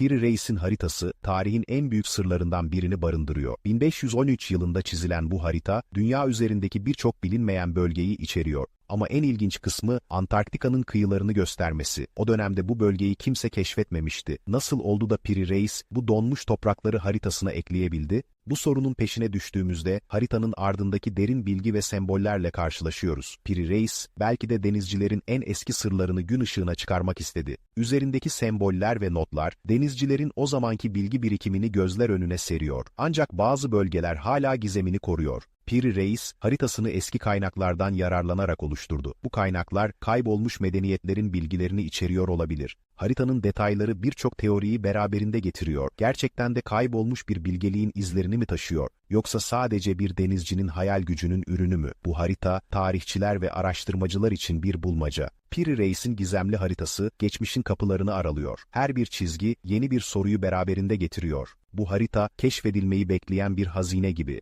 Piri Reis'in haritası, tarihin en büyük sırlarından birini barındırıyor. 1513 yılında çizilen bu harita, dünya üzerindeki birçok bilinmeyen bölgeyi içeriyor. Ama en ilginç kısmı Antarktika'nın kıyılarını göstermesi. O dönemde bu bölgeyi kimse keşfetmemişti. Nasıl oldu da Piri Reis bu donmuş toprakları haritasına ekleyebildi? Bu sorunun peşine düştüğümüzde haritanın ardındaki derin bilgi ve sembollerle karşılaşıyoruz. Piri Reis belki de denizcilerin en eski sırlarını gün ışığına çıkarmak istedi. Üzerindeki semboller ve notlar denizcilerin o zamanki bilgi birikimini gözler önüne seriyor. Ancak bazı bölgeler hala gizemini koruyor. Piri Reis, haritasını eski kaynaklardan yararlanarak oluşturdu. Bu kaynaklar, kaybolmuş medeniyetlerin bilgilerini içeriyor olabilir. Haritanın detayları birçok teoriyi beraberinde getiriyor. Gerçekten de kaybolmuş bir bilgeliğin izlerini mi taşıyor? Yoksa sadece bir denizcinin hayal gücünün ürünü mü? Bu harita, tarihçiler ve araştırmacılar için bir bulmaca. Piri Reis'in gizemli haritası, geçmişin kapılarını aralıyor. Her bir çizgi, yeni bir soruyu beraberinde getiriyor. Bu harita, keşfedilmeyi bekleyen bir hazine gibi.